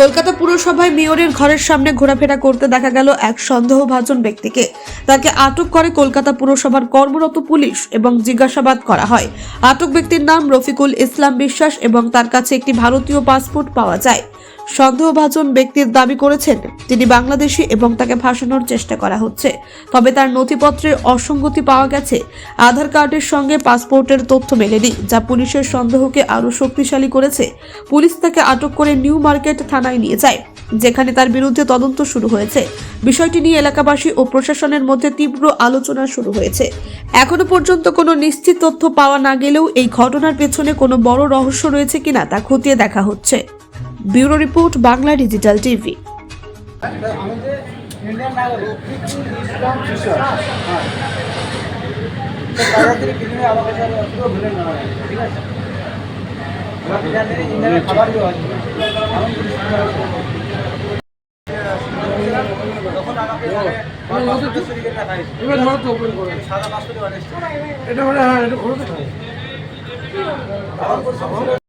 কলকাতা পুরসভায় মেয়রের ঘরের সামনে ঘোরাফেরা করতে দেখা গেল এক সন্দেহভাজন ব্যক্তিকে। তাকে আটক করে কলকাতা পুরসভার কর্মরত পুলিশ এবং জিজ্ঞাসাবাদ করা হয়। আটক ব্যক্তির নাম রফিকুল ইসলাম বিশ্বাস এবং তার কাছে একটি ভারতীয় পাসপোর্ট পাওয়া যায়। সন্দেহভাজন ব্যক্তির দাবি করেছেন তিনি বাংলাদেশি এবং তাকে ফাঁসানোর চেষ্টা করা হচ্ছে। তবে তার নথিপত্রের অসঙ্গতি পাওয়া গেছে। আধার কার্ডের সঙ্গে পাসপোর্টের তথ্য মেলেনি, যা পুলিশের সন্দেহকে আরও শক্তিশালী করেছে। পুলিশ তাকে আটক করে নিউ মার্কেট থানায় নিয়ে যায়, যেখানে তার বিরুদ্ধে তদন্ত শুরু হয়েছে। বিষয়টি নিয়ে এলাকাবাসী ও প্রশাসনের মধ্যে তীব্র আলোচনা শুরু হয়েছে। এখনও পর্যন্ত কোনো নিশ্চিত তথ্য পাওয়া না গেলেও এই ঘটনার পেছনে কোনো বড় রহস্য রয়েছে কিনা তা খতিয়ে দেখা হচ্ছে। Bureau report Bangla digital TV. এটা মানে হ্যাঁ এটা খোলো তো আমার